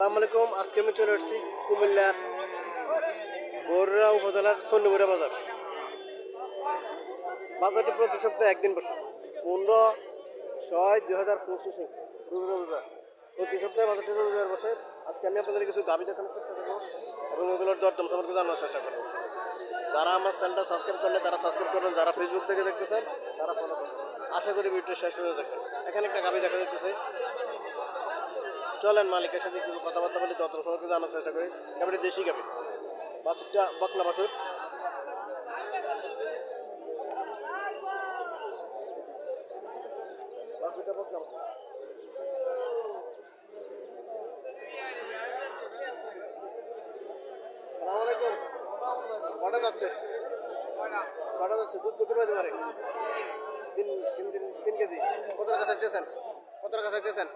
আসসালামু আজকে আমি চলে এসেছি কুমিল্লার বরুড়া উপজেলার চন্ডীমুড়া বাজার। বাজারটি প্রতি সপ্তাহে একদিন বসে। পনেরো ছয় দুই হাজার পঁচিশে রবিবার প্রতি সপ্তাহে বাজারটি রবিবার বসে আজকে আমি আপনাদের কিছু দাবি দেখানোর চেষ্টা করব এবং ওগুলোর দরদাম সম্পর্কে জানার চেষ্টা করব যারা আমার চ্যানেলটা সাবস্ক্রাইব করলে তারা সাবস্ক্রাইব করবেন যারা ফেসবুক থেকে দেখতেছেন তারা ফলো করবেন আশা করি ভিডিও শেষ পর্যন্ত দেখবেন এখানে একটা গাবি দেখা যাচ্ছে চলেন, মালিকের সাথে কিছু কথাবার্তা বলি, দত্ত সম্পর্কে জানার চেষ্টা করি। এবারে দেশি গাবি বাছুরটা বকনা বাছুর সালাম আলাইকুম। যাচ্ছে? কত তিন তিন তিন কেজি। কত টাকা চাইতেছেন? কত টাকা চাইতেছেন?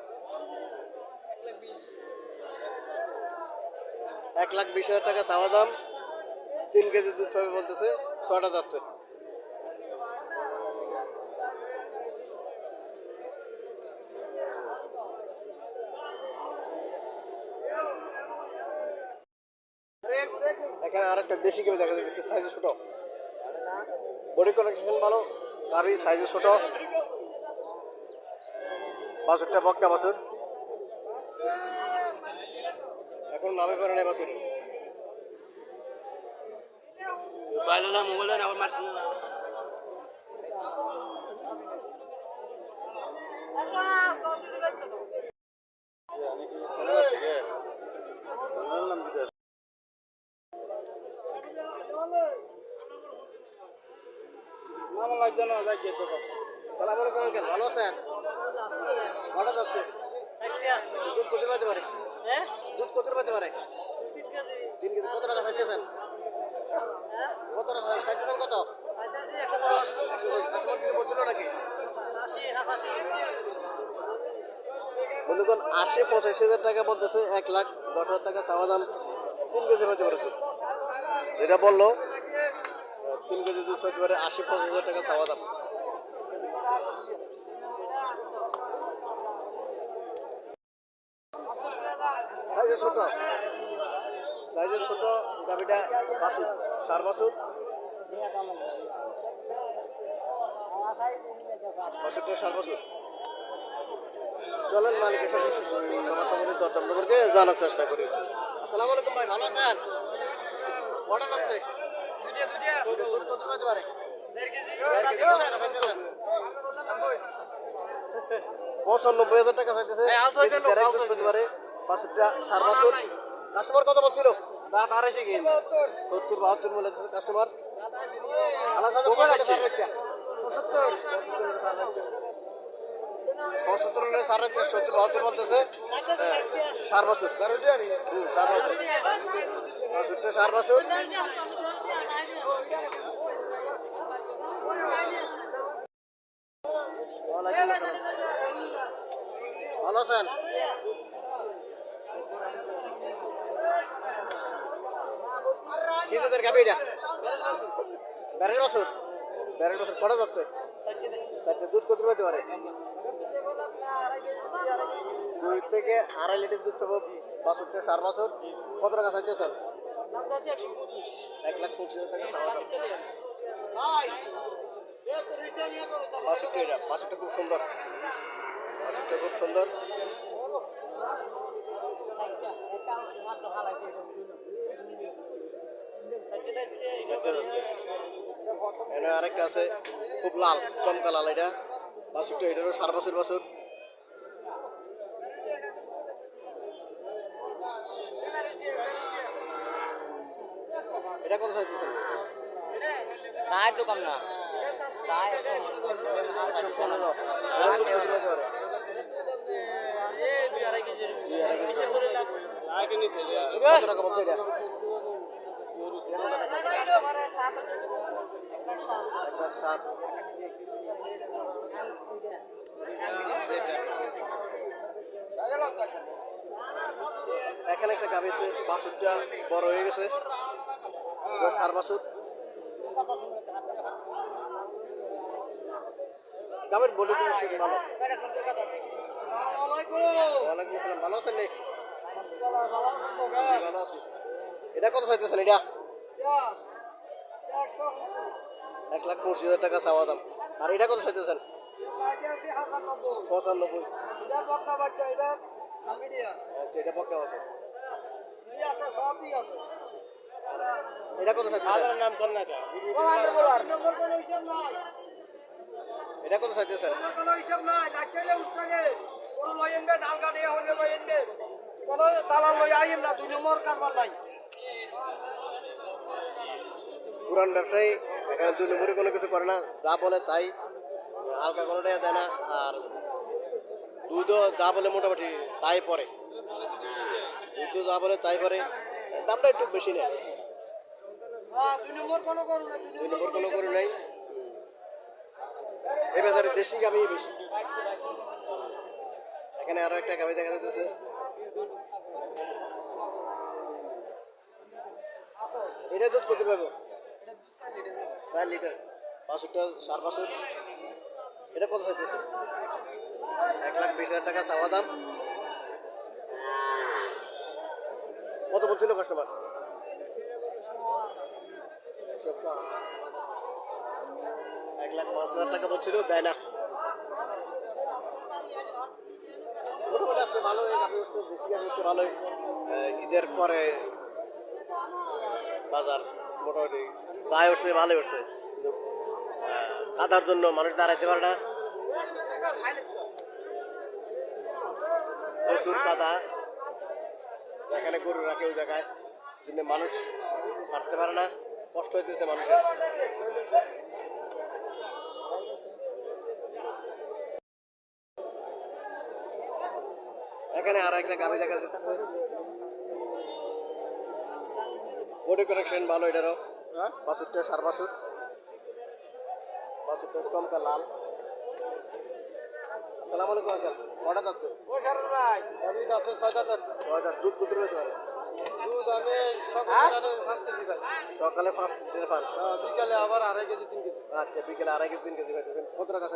এক লাখ বিশ হাজার টাকা চাওয়া দাম। তিন কেজি দুধ পাবে বলতেছে ছটা যাচ্ছে। এখানে আর একটা দেশি কেউ দেখা যাচ্ছে সাইজ ছোট। বডি কালেকশন ভালো গাড়ি সাইজে ছোট। বাছুরটা বকনা বাছুর। এখন নামে পারে না বাছুর। মোবাইল হলে মোবাইল লাগছে না যাই যেতে সালাম আলাইকুম আঙ্কেল ভালো আছেন? কটা যাচ্ছে দুধ কত পাইতে পারে? দুধ কত পাইতে পারে? তিন কেজি। কত টাকা চাইতেছেন? কত টাকা চাইতেছেন কত? একশো দশ। কাস্টমার কিছু বলছিল নাকি? বন্ধুগণ আশি পঁচাশি হাজার টাকা বলতেছে এক লাখ দশ হাজার টাকা চাওয়া দাম তিন কেজি হতে পারে। যেটা বলল তিন কেজি দুধ হতে পারে আশি পঁচাশি হাজার টাকা চাওয়া দাম। সাইজে ছোট। সাইজে ছোট গাবিটা বাসুর সার বাসুর বাসুরটা সার বাসুর চলেন মালিকের সাথে কথাবার্তা বলি দরদাম নম্বরকে জানার চেষ্টা করি। আসসালামু আলাইকুম ভাই ভালো আছেন? কটা যাচ্ছে? দুধ কত পারে? পঁচানব্বই। হাজার টাকা চাইতেছে। পেতে পারে বাছুরটা সার বাছুর কাস্টমার কত বলছিল? দাঁত আড়াইশো কিন সত্তর বাহাত্তর বলে কাস্টমার পঁচাত্তর। পঁচাত্তর হলে সত্তর বাহাত্তর বলতেছে। সার হুম, সার সার বাছুর ভালো আছেন? কি জাতের গাবি এটা? ব্যারের বছর? ব্যারের বছর কটা যাচ্ছে? চারটে দুধ কত পেতে পারে? দুই থেকে আড়াই লিটার দুধ পাবো। বাছরটা চার বছর। কত টাকা চাইতেছেন এক লাখ পঁচিশ হাজার টাকা দাম। এটা বাছুরটা খুব সুন্দর। বাছুরটা খুব সুন্দর। এখানে আরেকটা আছে খুব লাল চমকা লাল এটা। বাছুরটা এটারও সার বাছুর বাছুর এটা কত চাইতেছেন না। কত টাকা বলছে এটা? সাত এখানে একটা গাভি আছে বাছুরটা বড় হয়ে গেছে। সার বাছুর গাভীর বডি কন্ডিশন ভালো। ওয়ালাইকুম আসসালাম। ভালো আছেন রে ভালো আছি। এটা কত চাইতেছেন এটা এক লাখ পঁচিশ হাজার টাকা চাওয়া দাম। আর এটা কত চাইতেছেন? পঁচানব্বই। আচ্ছা এটা পক্কা আছে। এটা কত চাইতেছেন? নাম কর না এটা কত চাইতেছেন? তালা লই আইন না, দুই নম্বর কারবার নাই। পুরান ব্যবসায়ী এখানে দুই নম্বরে কোনো কিছু করে না যা বলে তাই হালকা কোনোটাই দেয় না আর দুধও যা বলে মোটামুটি তাই পরে দুধও যা বলে তাই পরে দামটা একটু বেশি নেয়। হ্যাঁ দুই নম্বর কোনো করে নাই। এই বাজারে দেশি গাবি বেশি। এখানে আরও একটা গাবি দেখা যাচ্ছে এটা দুধ কত পাবো চার লিটার বাছুরটা সার বাছুর এটা কত চাইতেছে? এক লাখ বিশ হাজার টাকা চাওয়া দাম। কত বলছিল কাস্টমার এক লাখ পাঁচ হাজার টাকা বলছিল, দেয় না। ভালোই। ঈদের পরে বাজার। মোটামুটি উঠছে, ভালোই উঠছে। কিন্তু কাদার জন্য মানুষ দাঁড়াইতে পারে না। প্রচুর কাদা। এখানে গরু রাখে ওই জায়গায় মানুষ হাঁটতে পারে না। কষ্ট হইতেছে মানুষের। এখানে আর একটা গাড়ি দেখা যাচ্ছে। বডি কানেকশন ভালো এটারও। বাসুরটা সার বাসুর। বাসুরটা চমকা লাল। সালাম আলাইকুম আঙ্কেল। কটা যাচ্ছে? ছয় হাজার দুধ কত রয়েছে মানে? সকালে পাঁচ লিটার পান বিকালে আবার আড়াই কেজি তিন কেজি। আচ্ছা বিকেলে আড়াই কেজি তিন কেজি পাইতেছেন কত টাকা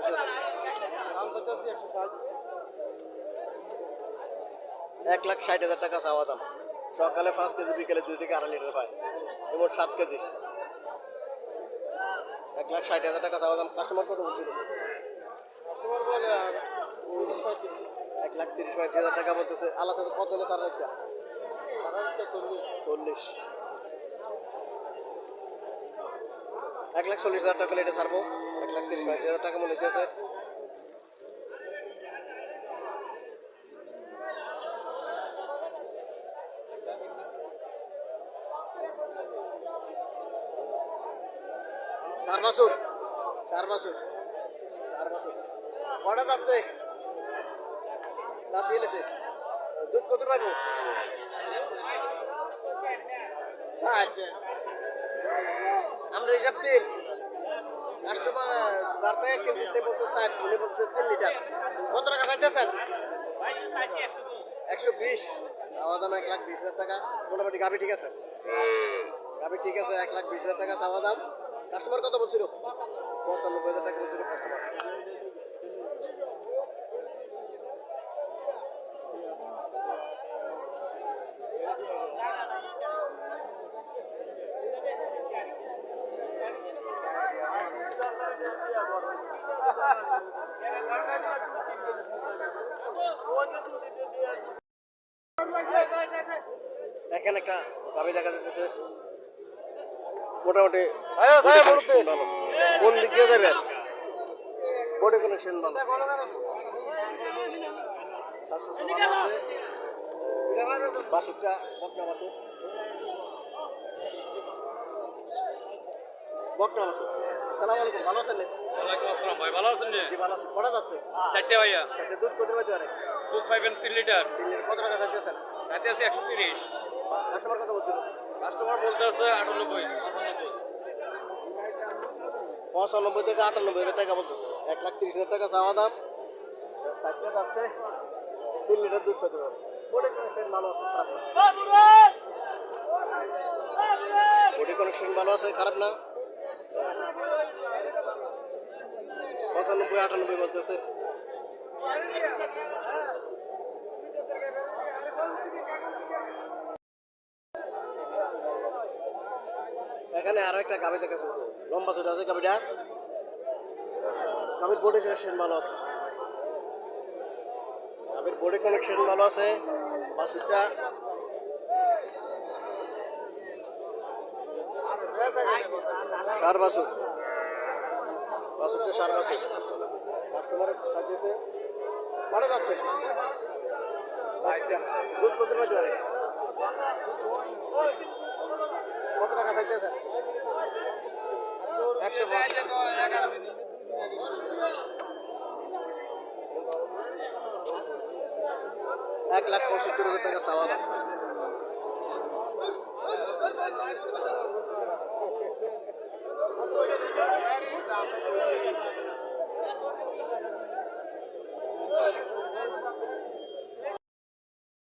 এক লাখ ষাট হাজার টাকা চাওয়া দাম। সকালে পাঁচ কেজি, বিকেলে দুই থেকে আড়াই লিটার পায় এবং সাত কেজি। এক লাখ ষাট হাজার টাকা চাওয়া দাম। কাস্টমার কত বলছিল? এক লাখ তিরিশ পঁয়ত্রিশ হাজার টাকা বলতেছে। আল্লাহ সাথে কত হলে তার একটা চল্লিশ। এক লাখ চল্লিশ হাজার টাকা এটা ছাড়বো। এক লাখ তিরিশ পঁয়ত্রিশ হাজার টাকা মনে হইতেছে। বছর চার বছর চার বছর কটা যাচ্ছে? দাঁত ফেলেছে দুধ কত পাবো ষাট। আমরা হিসাব তিন কাস্টমার থেকে কিনছে, সে বলছে ষাট, উনি বলছে তিন লিটার। কত টাকা চাইতেছেন? একশো বিশ। চাওয়া দাম এক লাখ বিশ হাজার টাকা। মোটামুটি গাভি ঠিক আছে? গাভি ঠিক আছে, এক লাখ বিশ হাজার টাকা চাওয়া দাম। কাস্টমার কত বলছিল? পঁচানব্বই হাজার টাকা বলছিল কাস্টমার এখানে একটা গাভি দেখা যাচ্ছে মোটামুটি ভালো। কোন দিক দিয়ে যাবে বডি কানেকশন ভালো। স্বাস্থ্য আছে বাসুকটা বকনা বাসুক বকনা বাসুক আসসালামু আলাইকুম ভালো আছেন ওয়ালাইকুম আসসালাম ভাই ভালো আছেন জি ভালো আছি। কটা যাচ্ছে চারটে ভাইয়া। দুধ কত ফাইভ তিন লিটার। কত টাকা চাইতেছেন? আছে একশো তিরিশ। কাস্টমার কত বলছিল? কাস্টমার বলতে আছে আটানব্বই। পঁচানব্বই থেকে আটানব্বই হাজার টাকা বলতেছে। এক লাখ তিরিশ হাজার টাকা চাওয়া দাম। সাইডটা যাচ্ছে। তিন লিটার দুধ পেতে পারবে। কানেকশন ভালো আছে কানেকশন ভালো আছে, খারাপ না। পঁচানব্বই, আটানব্বই বলতেছে। এখানে আরও একটা গাবি দেখাচ্ছে লম্বা চড়ে আছে গাবিটা গাবির বডি কানেকশন ভালো আছে। গাবির বডি কানেকশন ভালো আছে বাসুরটা সার বাসুর বাসুরটা সার বাসুর কাস্টমার সাজিয়েছে মানে যাচ্ছে। কত টাকা চাইতেছে? একশো এক লাখ পঁয়ষট্টি হাজার টাকা চাওয়া দাম